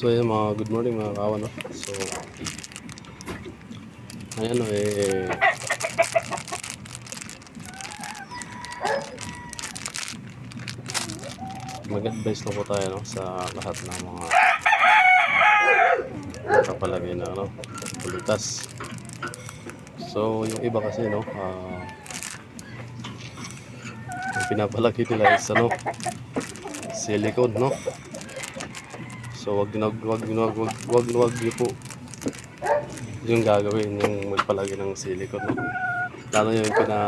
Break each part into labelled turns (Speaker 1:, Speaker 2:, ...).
Speaker 1: So yun mga good morning mga kawan. No? So ayan no eh mag-advise na po tayo no, sa lahat ng mga kapalagay na ano, pulitas. So yung iba kasi no, ah yung pinapalagay nila is ano, silicone no. So wag wag wag wag wag wag, wag niyo po. Yung gagawin yung magpalagay ng silicone no. Lalo yung pina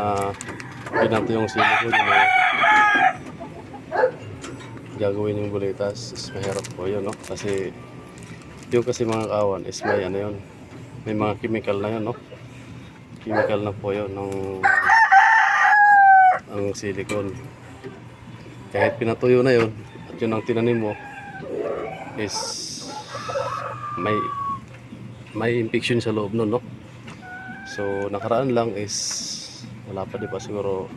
Speaker 1: pinato yung silicone yung gagawin yung bulitas is mahirap po yun no? Kasi yung kasi mga kawan is may ano yun may mga chemical na yun no? Chemical na po yun ng ang silicone. Kahit pinatuyo na yun at yun ang tinanim mo is may may infection sa loob nun no? So nakaraan lang is wala pa di ba? Siguro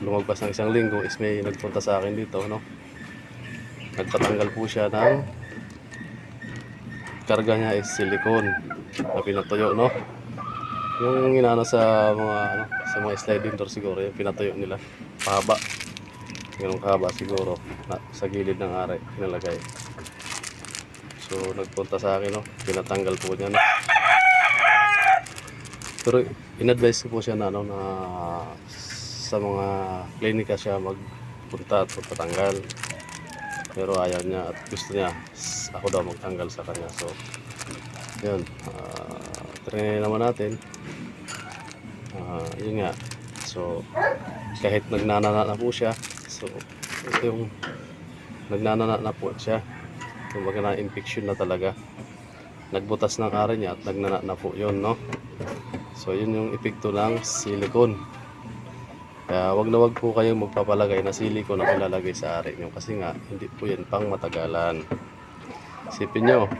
Speaker 1: lumagpas ng isang linggo is may nagpunta sa akin dito no? Nagpatanggal po siya ng karga niya is silicone na pinatuyo no? Yung inano sa mga ano sa mga sliding door siguro yung pinatuyo nila pahaba ganun kahaba siguro na, sa gilid ng are pinalagay so nagpunta sa akin no pinatanggal po niya no pero in-advise ko po siya na ano na sa mga klinika siya magpunta at magpatanggal. Pero ayaw niya at gusto niya ako daw magtanggal sa kanya. So, yun. Uh, trinay naman natin. Ah, yun nga. So, kahit nagnanana na po siya, so, ito yung nagnanana na po siya. Kumbaga na infection na talaga. Nagbutas ng ari niya at nagnana na po yun, no? So, yun yung epekto ng silicone. Kaya wag na wag po kayong magpapalagay na silicone na ilalagay sa ari nyo kasi nga hindi po yan pang matagalan. Isipin nyo,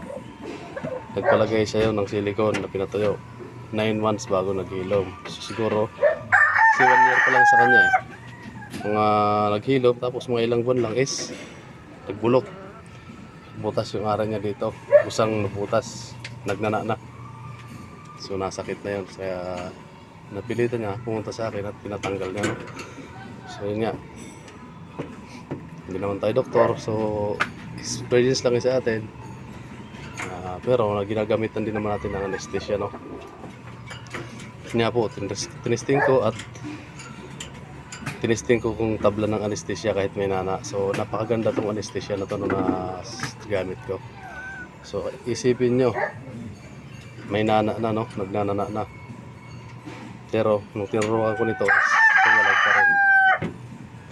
Speaker 1: nagpalagay siya yun ng silicone na pinatuyo. 9 months bago naghilom. So, siguro, kasi 1 year pa lang sa kanya eh. Mga naghilom tapos mga ilang buwan lang is nagbulok. Butas yung ara niya dito. Usang nabutas. Nagnana na. So nasakit na yun. Kaya napilitan niya pumunta sa akin at pinatanggal niya. So yun nga. Hindi naman tayo doktor. So experience lang yun sa atin. Ah, pero ginagamitan din naman natin ng anesthesia. No? Kanya po, tinis- tinisting ko at tinisting ko kung tabla ng anesthesia kahit may nana. So napakaganda tong anesthesia na to na gamit ko. So isipin nyo, may nana na no, nagnanana na. Pero nung tinuruan ko nito, pumalag pa rin.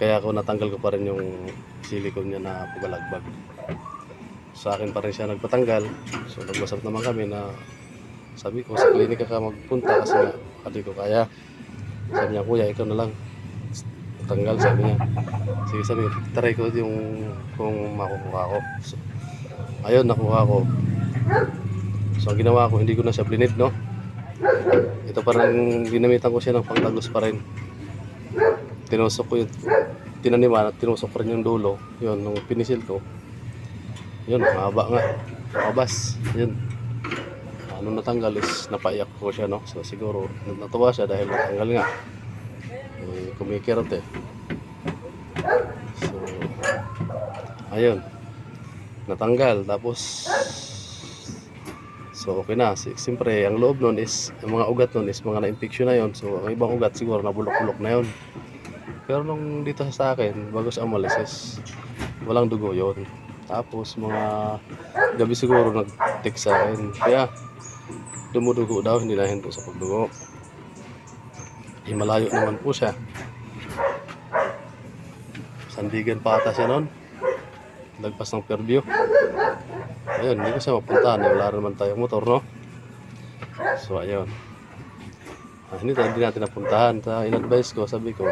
Speaker 1: Kaya ako natanggal ko pa rin yung silicone niya na pagalagbag. Sa akin pa rin siya nagpatanggal. So nag-usap naman kami na sabi ko sa klinika ka magpunta kasi nga hindi ko kaya. Sabi niya, kuya, ikaw na lang. Tanggal, sabi niya. Sige, sabi ko, try ko yung kung makukuha ko. So, ayun, nakuha ko. So, ang ginawa ko, hindi ko na siya blinid, no? Ito parang ginamitan ko siya ng pangtagos pa rin. Tinusok ko yung tinaniman at tinusok ko rin yung dulo. Yun, nung pinisil ko. Yun, mahaba nga. Mabas. Yun. Ano natanggal is napaiyak ko siya, no? So, siguro natuwa siya dahil natanggal nga. Eh, kumikirot eh. So, ayun. Natanggal. Tapos, So okay na. Si- Siyempre, ang loob nun is, ang mga ugat nun is mga na-infection na yon So ang ibang ugat siguro nabulok-bulok na yon Pero nung dito sa akin, bago sa umalis is, walang dugo yon Tapos mga gabi siguro nag-text sa akin. Kaya, dumudugo daw, hindi dahil po sa pagdugo. Eh, malayo naman po siya. Sandigan pa ata siya nun. Lagpas ng Fairview. Ayun, hindi ko siya mapuntahan. eh. Wala naman tayong motor, no? So, ayun. Ah, hindi, hindi natin napuntahan. Sa in-advise ko, sabi ko,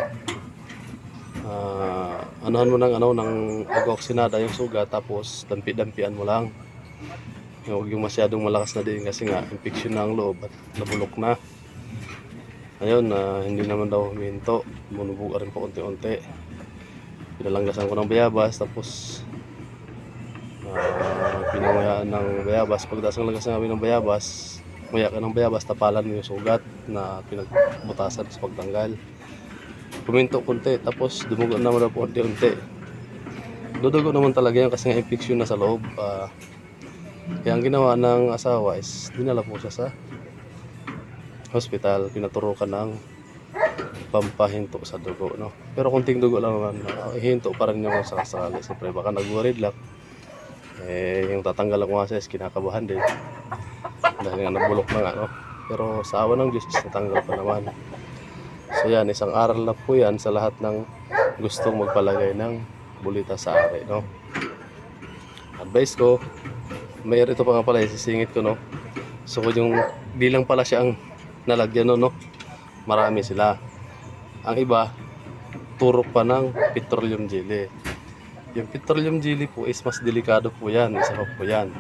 Speaker 1: ah, anuhan mo ng, ano, ng agoxinada yung suga, tapos dampi-dampian mo lang. Huwag yung masyadong malakas na din kasi nga, infection na ang loob at nabulok na. Ayun, ah, hindi naman daw huminto. Bunubuga rin po unti-unti. Pinalanggasan ko ng bayabas, tapos ah, pinanguyaan ng bayabas. Pagdating ng lagas namin ng bayabas, nguya ka ng bayabas, tapalan yung sugat na pinagbutasan sa pagtanggal. Puminto konti, tapos dumugo naman na po unti-unti. Dudugo naman talaga yan kasi nga infection na sa loob. Ah, kaya ang ginawa ng asawa is dinala po siya sa hospital. Pinaturukan ng pampahinto sa dugo. No? Pero kunting dugo lang naman. Uh, hinto pa rin yung sa kasali. Siyempre baka nag-worried lang. Eh, yung tatanggal ang wasa is kinakabahan din. Dahil nga nabulok na nga. No? Pero sa awa ng Diyos natanggal pa naman. So yan, isang aral na po yan sa lahat ng gustong magpalagay ng bulita sa ari. No? Advice ko, may ito pa nga pala, isisingit ko, no? So, yung, di lang pala siya ang nalagyan, no, no? Marami sila. Ang iba, turok pa ng petroleum jelly. Yung petroleum jelly po is mas delikado po yan, isa po yan.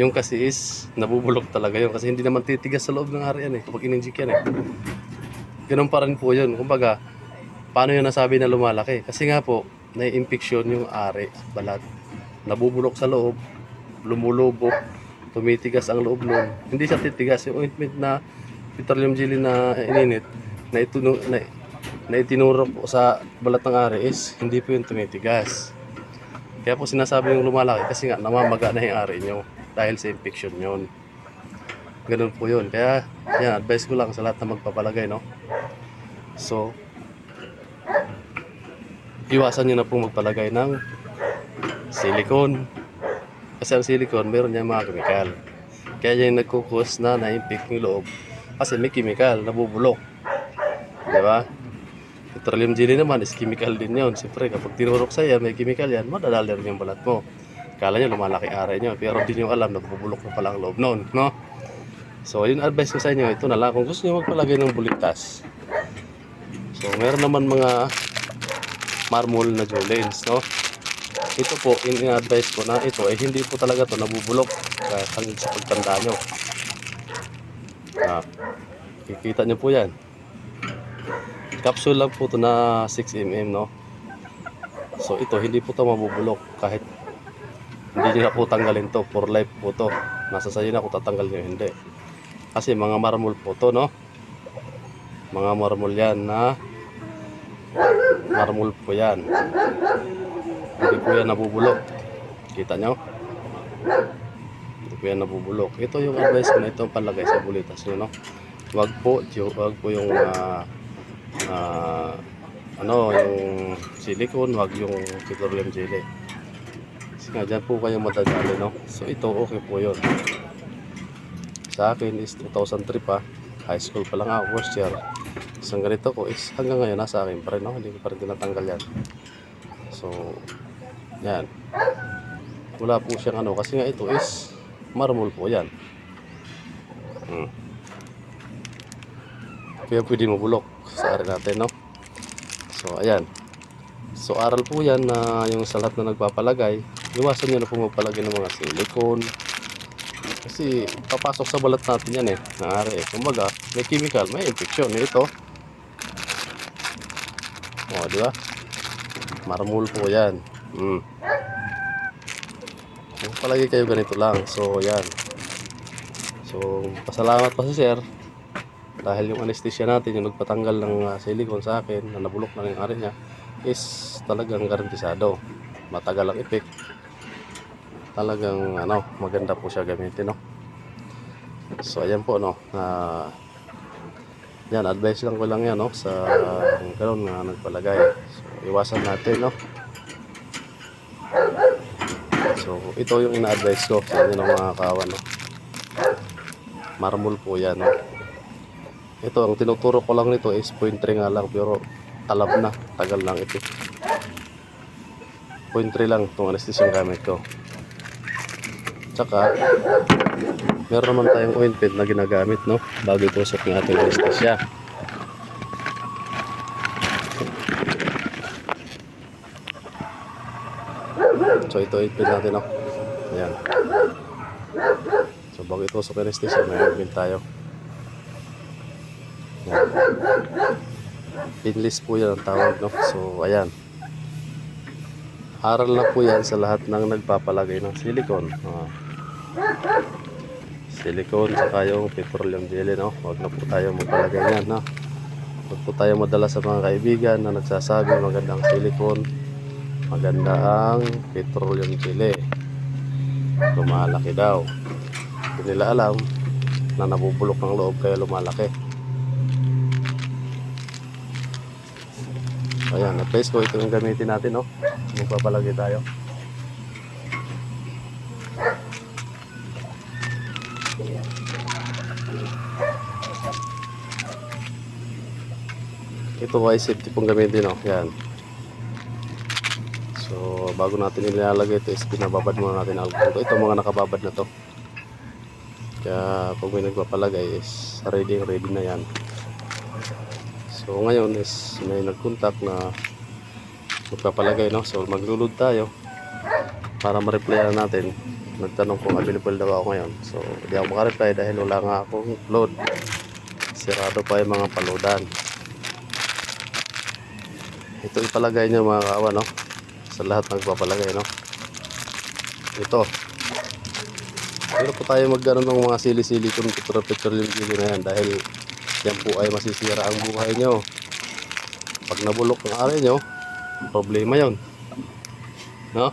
Speaker 1: Yung kasi is, nabubulok talaga yun kasi hindi naman titigas sa loob ng ari yan eh, kapag ininjik yan eh. Ganun pa rin po yun. Kumbaga, paano yun nasabi na lumalaki? Kasi nga po, nai-infection yung ari, balat. Nabubulok sa loob, lumulubog, tumitigas ang loob nun. Hindi siya titigas. Yung ointment na petroleum jelly na ininit, na, ituno, na, na itinurok po sa balat ng ari is hindi po yung tumitigas. Kaya po sinasabi yung lumalaki kasi nga namamaga na yung ari nyo dahil sa infection yun. Ganun po yun. Kaya yan, advice ko lang sa lahat na magpapalagay, no? So, iwasan nyo na po magpalagay ng silicone. Kasi ang silicone, meron niya mga kemikal. Kaya yung nagkukos na na-infect yung loob. Kasi may chemical, nabubulok. Di ba? Petroleum jelly naman is chemical din yun. Siyempre, kapag tinurok sa yan, may chemical yan, madadali rin yung balat mo. Kala nyo lumalaki aray nyo, pero di nyo alam, nabubulok na pala ang loob noon, no? So, yun advice ko sa inyo, ito na lang. Kung gusto nyo magpalagay ng buligtas. So, meron naman mga marmol na jolens, no? Ito po, in-advise ko na ito, eh hindi po talaga to nabubulok sa, sa pagtanda nyo. Ah, kikita nyo po yan. Capsule lang po to na 6mm, no? So, ito, hindi po to mabubulok kahit hindi nyo na po tanggalin to. For life po to. Nasa sayo na kung tatanggal nyo, hindi. Kasi mga marmol po to, no? Mga marmol yan na marmol po yan. Hindi po yan nabubulok. Kita nyo? Yan nabubulok. Ito yung advice ko na ito ang palagay sa bulitas nyo, no? Wag po, wag po yung ah, ah, ano, yung silicone, wag yung petroleum jelly. Kasi nga, dyan po kayo madadali, no? So, ito, okay po yun. Sa akin is 2003 pa. High school pa lang ako, first year. Isang ganito ko is hanggang ngayon nasa akin pa rin, no? Hindi ko pa rin tinatanggal yan. So, yan. Wala po siyang ano, kasi nga ito is marmol po yan. Hmm. Kaya pwede mabulok sa arin natin, no? So, ayan. So, aral po yan na yung sa lahat na nagpapalagay, iwasan nyo na po magpalagay ng mga silicone. Kasi papasok sa balat natin yan eh, nangyari eh. Kumbaga, may chemical, may infection. Ito. O, di ba? Marmol po yan. Mm. Kung palagi kayo ganito lang. So, yan. So, pasalamat pa si sir. Dahil yung anesthesia natin, yung nagpatanggal ng uh, silicone sa akin, na nabulok na yung ari niya, is talagang garantisado. Matagal ang effect. Talagang, ano, maganda po siya gamitin, no? So, ayan po, no? Ah, yan, advice lang ko lang yan, no? Sa uh, gano'n na nagpalagay. So, iwasan natin, no? So, ito yung ina-advise ko sa inyo ng mga kawan, no? Marmol po yan, no? Ito, ang tinuturo ko lang nito is 0.3 nga lang, pero talab na, tagal lang ito. 0.3 lang itong anesthesia gamit ko. Tsaka, meron naman tayong ointment na ginagamit, no? Bago itusok ng ating anesthesia. So, ito ointment natin, no? Ayan. So, bago itusok ng anesthesia, may ointment tayo. Ayan. Pinless po yan ang tawag, no? So, ayan. Aral na po yan sa lahat ng nagpapalagay ng silicone. Ah. Silicone, saka yung petroleum jelly, no? Huwag na po tayo magpalagay yan, no? Huwag po tayo madala sa mga kaibigan na nagsasabi magandang silicone, maganda ang petroleum jelly. Lumalaki daw. Hindi nila alam na nabubulok ng loob kaya lumalaki. Ayan, at-least ko ito yung gamitin natin, no? Magpapalagay tayo. Ito ay safety pong gamitin, no? Yan. Bago natin ilalagay ito is pinababad muna natin alcohol. Ito mga nakababad na to. Kaya pag may nagpapalagay is ready ready na yan. So ngayon is may nag-contact na magpapalagay no. So maglulod tayo para ma-replyan natin. Nagtanong kung available daw ako ngayon. So hindi ako makareply dahil wala nga akong load. Sirado pa yung mga paludan. Ito ipalagay niyo mga kawa no. Sa lahat ng nagpapalagay no. Ito. Pero po tayo magkaroon ng mga sili-sili kung petroleum jelly na yan dahil yan po ay masisira ang buhay nyo. Pag nabulok ang ari nyo, problema yon No?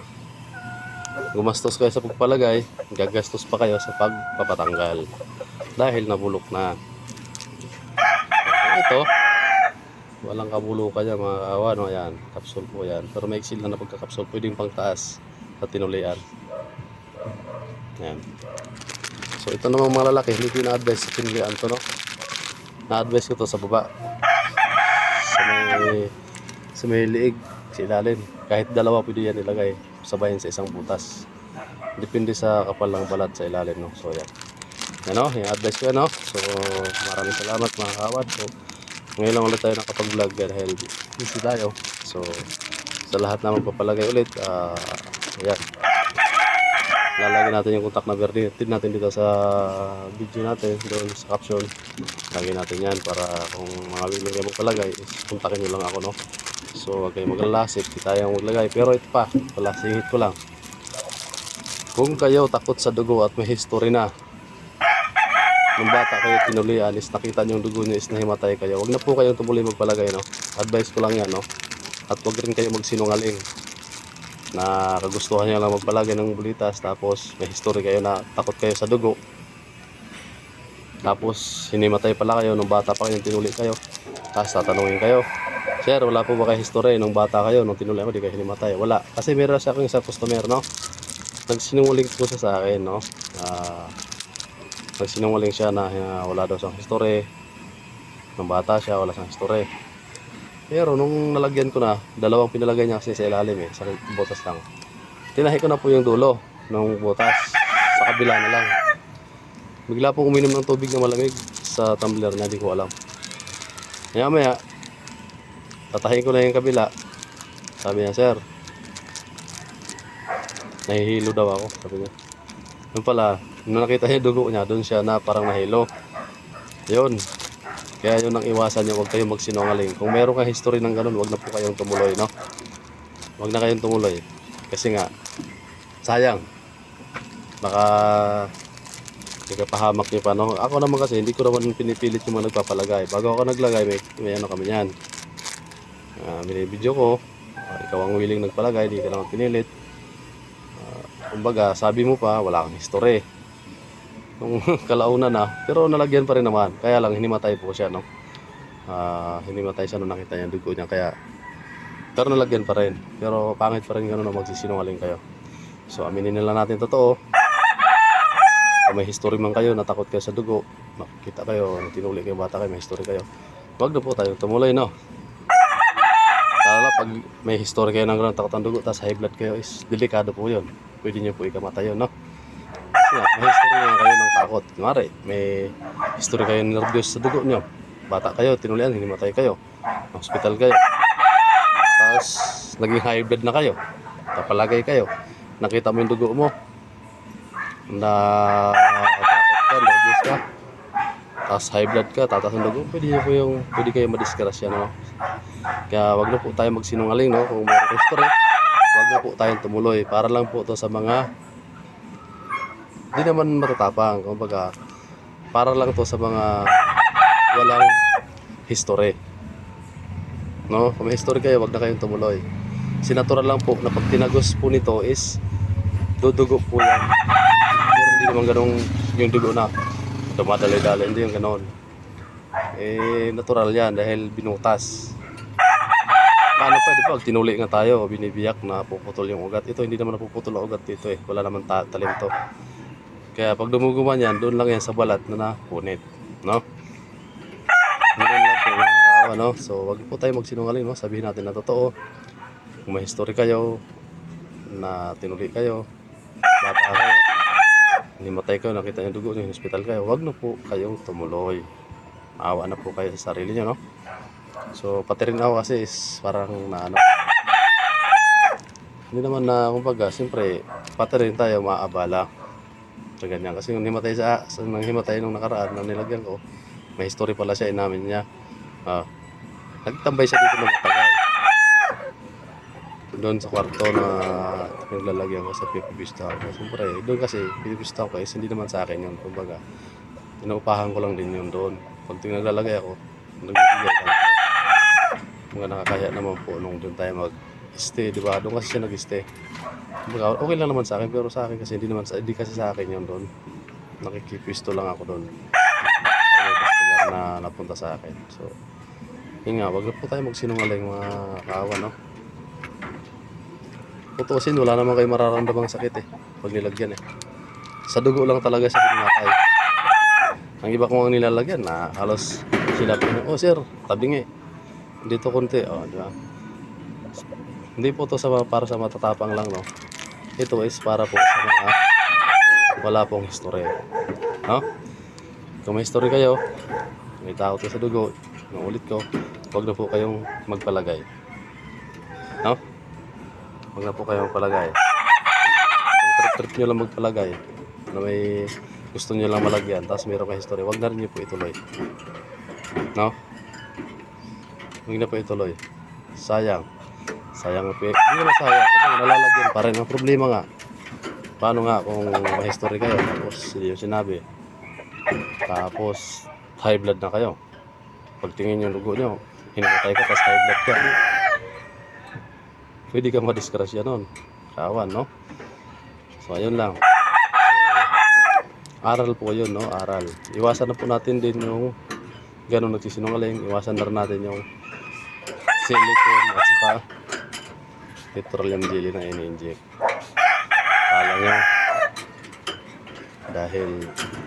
Speaker 1: Gumastos kayo sa pagpalagay, gagastos pa kayo sa pagpapatanggal. Dahil nabulok na. Ito, walang kabulukan yan mga kawa, no? Ayan, kapsul po yan. Pero may exil na na pagkakapsul, pwedeng pang taas sa tinulian. Ayan. So ito namang mga lalaki, hindi ko na-advise sa tinulian to, no? Na-advise ko to sa baba. Sa may, sa may liig, sa ilalim. Kahit dalawa pwede yan ilagay, sabayin sa isang butas. Depende sa kapal ng balat sa ilalim, no? So yan. Yan, no? Yung advice ko, yan, no? So maraming salamat mga kawad. So, ngayon lang ulit tayo nakapag-vlog dahil busy tayo. So, sa lahat na magpapalagay ulit, ah, ayan. Lalagyan natin yung contact number din natin dito sa video natin, doon sa caption. Lagyan natin yan para kung mga willing kayo magpalagay, kontakin nyo lang ako, no? So, huwag kayong maglala, safety tayo maglagay. Pero ito pa, pala, singit ko lang. Kung kayo takot sa dugo at may history na, nung bata kayo tinulian is nakita nyo yung dugo nyo is nahimatay kayo. Huwag na po kayong tumuloy magpalagay, no? Advice ko lang yan, no? At huwag rin kayo magsinungaling na kagustuhan nyo lang magpalagay ng bulitas tapos may history kayo na takot kayo sa dugo. Tapos hinimatay pala kayo nung bata pa kayo, tinuli kayo. Tapos tatanungin kayo, Sir, wala po ba kayo history nung bata kayo, nung tinuli ako, di kayo hinimatay? Wala. Kasi meron siya akong isang customer, no? Nagsinungaling po siya sa akin, no? Ah, nagsinungaling siya na ah, wala daw siyang history. Nung bata siya, wala siyang history. Pero nung nalagyan ko na, dalawang pinalagay niya kasi sa ilalim eh, sa butas lang. Tinahi ko na po yung dulo ng butas sa kabila na lang. Bigla pong uminom ng tubig na malamig sa tumbler niya, di ko alam. Maya maya, tatahin ko na yung kabila. Sabi niya, sir, nahihilo daw ako, sabi niya. Yun pala, nung nakita niya dugo niya, doon siya na parang nahilo. Yun. Kaya yun ang iwasan niyo, huwag kayong magsinungaling. Kung meron kang history ng ganun, huwag na po kayong tumuloy, no? Huwag na kayong tumuloy. Kasi nga, sayang. Baka ikapahamak niyo pa, no? Ako naman kasi, hindi ko naman pinipilit yung mga nagpapalagay. Bago ako naglagay, may, may ano kami yan. Uh, binibidyo ko. Ah, ikaw ang willing nagpalagay, hindi ka naman pinilit. Ah, kumbaga, sabi mo pa, wala kang history nung kalauna na. Pero nalagyan pa rin naman. Kaya lang hinimatay po siya no? Ah, hinimatay siya nung nakita niya dugo niya. Kaya pero nalagyan pa rin. Pero pangit pa rin ganun na magsisinungaling kayo. So aminin nila natin totoo. Kung may history man kayo natakot kayo sa dugo makikita kayo. Tinuli kayo bata kayo may history kayo. Wag na po tayo tumuloy no? Lalo na pag may history kayo ng ganun takot ang dugo tapos high blood kayo is delikado po yun. Pwede nyo po ikamatay yun no nga, may history nga kayo ng takot. Kunwari, may history kayo ng nervyos sa dugo nyo. Bata kayo, tinulian, hinimatay kayo. Hospital kayo. Tapos, naging high blood na kayo. Kapalagay kayo. Nakita mo yung dugo mo. Na takot ka, nervyos ka. Tapos high blood ka, tatas ang dugo. Pwede, po yung, pwede kayo madisgrasya, no? Kaya wag na po tayo magsinungaling, no? Kung meron history. wag na po tayong tumuloy. Para lang po to sa mga di naman matatapang. Kumbaga, para lang to sa mga walang history. No? Kung may history kayo, wag na kayong tumuloy. Sinatural lang po na pag tinagos po nito is dudugo po yan. Pero hindi naman ganun yung dugo na dumadali-dali. Hindi yung ganon. Eh, natural yan dahil binutas. Paano ba? Pag tinuli nga tayo, binibiyak na puputol yung ugat. Ito, hindi naman napuputol ang ugat dito eh. Wala naman ta- talim to. Kaya pag dumuguman yan, doon lang yan sa balat na napunit. No? Ganun lang po, mga kaawa, no? So, wag po tayo magsinungaling, no? Sabihin natin na totoo. Kung may history kayo, na tinuli kayo, bata kayo, Nimatay kayo, nakita niyo dugo niyo, hospital kayo, wag na po kayong tumuloy. Maawa na po kayo sa sarili niyo, no? So, pati rin ako kasi is parang na ano. Hindi naman na, kumbaga, siyempre, pati rin tayo maabala. Sa ganyan. Kasi yung himatay sa, sa nang himatay nung nakaraan na nilagyan ko, may history pala siya, inamin niya. Ah, nagtambay siya dito ng matagal. Doon sa kwarto na naglalagyan ko sa pipipista ko. Siyempre, doon kasi pipipista ko is hindi naman sa akin yun. Kumbaga, inuupahan ko lang din yun doon. Pag tinaglalagay ako, nagbibigay lang ako. Mga nakakaya naman po nung doon tayo mag-stay, di ba? Doon kasi siya nag-stay. Okay lang naman sa akin, pero sa akin kasi hindi naman sa, hindi kasi sa akin yun doon. Nakikipisto lang ako doon. Na napunta sa akin. So, yun nga, wag na po tayo magsinungaling mga kaawa, no? Tutusin, wala naman kayo mararamdamang sakit eh. Pag nilagyan eh. Sa dugo lang talaga siya pinamatay. Ang iba kong ang nilalagyan na halos sila po, oh sir, tabing eh. Dito konti, oh, di ba? Hindi po to sa para sa matatapang lang, no? Ito is para po sa mga wala pong history. No? Kung may history kayo, may tao to sa dugo, nung ko, huwag na po kayong magpalagay. No? Huwag na po kayong magpalagay. Kung trip-trip nyo lang magpalagay, na may gusto nyo lang malagyan, tapos mayroon kayong history, huwag na rin nyo po ituloy. No? Huwag na po ituloy. Sayang. Sayang po. Hindi naman sayang. Kasi nalalagyan pa rin. Ang problema nga, paano nga kung history kayo, tapos hindi yung sinabi, tapos high blood na kayo. Pagtingin yung dugo nyo, hinamatay ka, tapos high blood ka. Pwede ka madisgrasya nun. Kawan, no? So, ayun lang. So, aral po yun, no? Aral. Iwasan na po natin din yung ganun nagsisinungaling. Iwasan na rin natin yung silicone at saka petroleum jelly na ini-inject. Kala nyo, dahil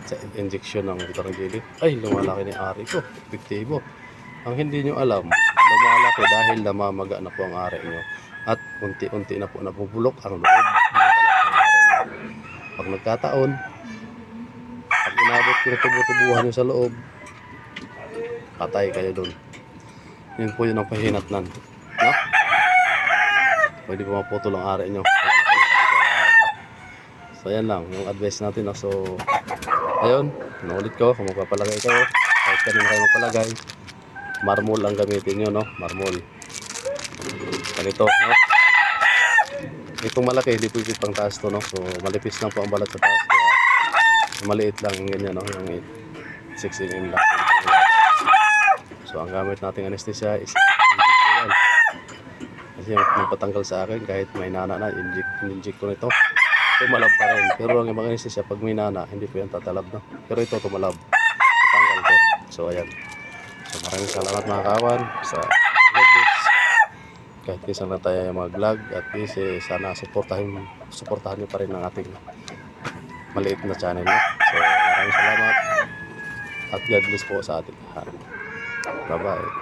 Speaker 1: sa injection ng petroleum jelly, ay, lumalaki ni ari ko. Epektibo. Ang hindi nyo alam, lumalaki dahil namamaga na po ang ari nyo. At unti-unti na po nabubulok ang loob ng nyo. Pag nagkataon, pag inabot yung tubo-tubuhan nyo sa loob, patay kayo doon. Yun po yun ang pahinatnan. No? Pwede po maputol ang ari nyo. So, yan lang. Yung advice natin. No? So, ayun. Naulit ko. Kung magpapalagay kayo, kahit kanina kayo magpalagay, marmol ang gamitin nyo, no? Marmol. Ganito, no? Itong malaki, hindi pwede pang taas to, no? So, malipis lang po ang balat sa taas. Kaya, maliit lang yung ganyan, no? Yung 6 mm lang. So, ang gamit nating anesthesia is. Kasi yung nagpatanggal sa akin, kahit may nana na, inject, inject ko nito. Tumalab pa rin. Pero ang ibang anesthesia, pag may nana, hindi po yan tatalab, no? Pero ito, tumalab. Tatanggal ko. So, ayan. So, maraming salamat mga kawan sa God bless. Kahit isa na tayo mag-vlog at kasi sana supportahin, supportahan niyo pa rin ang ating maliit na channel. No? So, maraming salamat at God bless po sa ating lahat. Bye-bye.